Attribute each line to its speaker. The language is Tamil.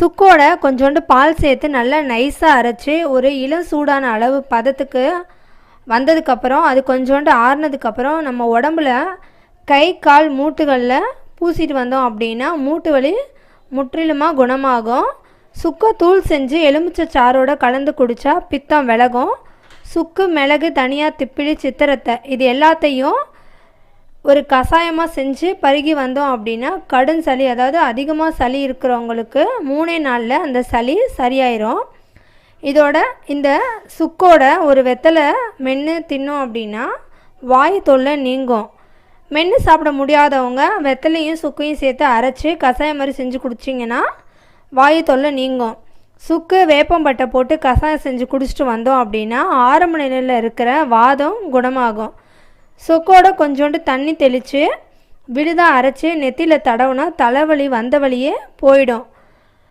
Speaker 1: சுக்கோட கொஞ்சோண்டு பால் சேர்த்து நல்லா நைஸாக அரைச்சி ஒரு இளம் சூடான அளவு பதத்துக்கு வந்ததுக்கப்புறம் அது கொஞ்சோண்டு ஆறுனதுக்கப்புறம் நம்ம உடம்புல கை கால் மூட்டுகளில் பூசிட்டு வந்தோம் அப்படின்னா மூட்டு வலி முற்றிலுமாக குணமாகும். சுக்கு தூள் செஞ்சு எலுமிச்சை சாரோட கலந்து குடித்தா பித்தம் விலகும். சுக்கு மிளகு தனியாக திப்பிலி சித்திரத்தை இது எல்லாத்தையும் ஒரு கஷாயமாக செஞ்சு பருகி வந்தோம் அப்படின்னா கடும் சளி அதாவது அதிகமாக சளி இருக்கிறவங்களுக்கு மூணே நாளில் அந்த சளி சரியாயிரும். இதோட இந்த சுக்கோட ஒரு வெத்தலை மென்று தின்னோம் அப்படின்னா வாய் தொல்லை நீங்கும். மென்று சாப்பிட முடியாதவங்க வெத்தலையும் சுக்கையும் சேர்த்து அரைச்சி கஷாயம் மாதிரி செஞ்சு குடிச்சிங்கன்னா வாய் தொல்லை நீங்கும். சுக்கு வேப்பம்பட்டை போட்டு கஷாயம் செஞ்சு குடிச்சிட்டு வந்தோம் அப்படின்னா ஆரம்ப நிலையில் இருக்கிற வாதம் குணமாகும். சொக்கோட கொஞ்சோண்டு தண்ணி தெளித்து விழுதாக அரைச்சி நெத்தியில் தடவுனா தலைவலி வந்த வழியே போயிடும்.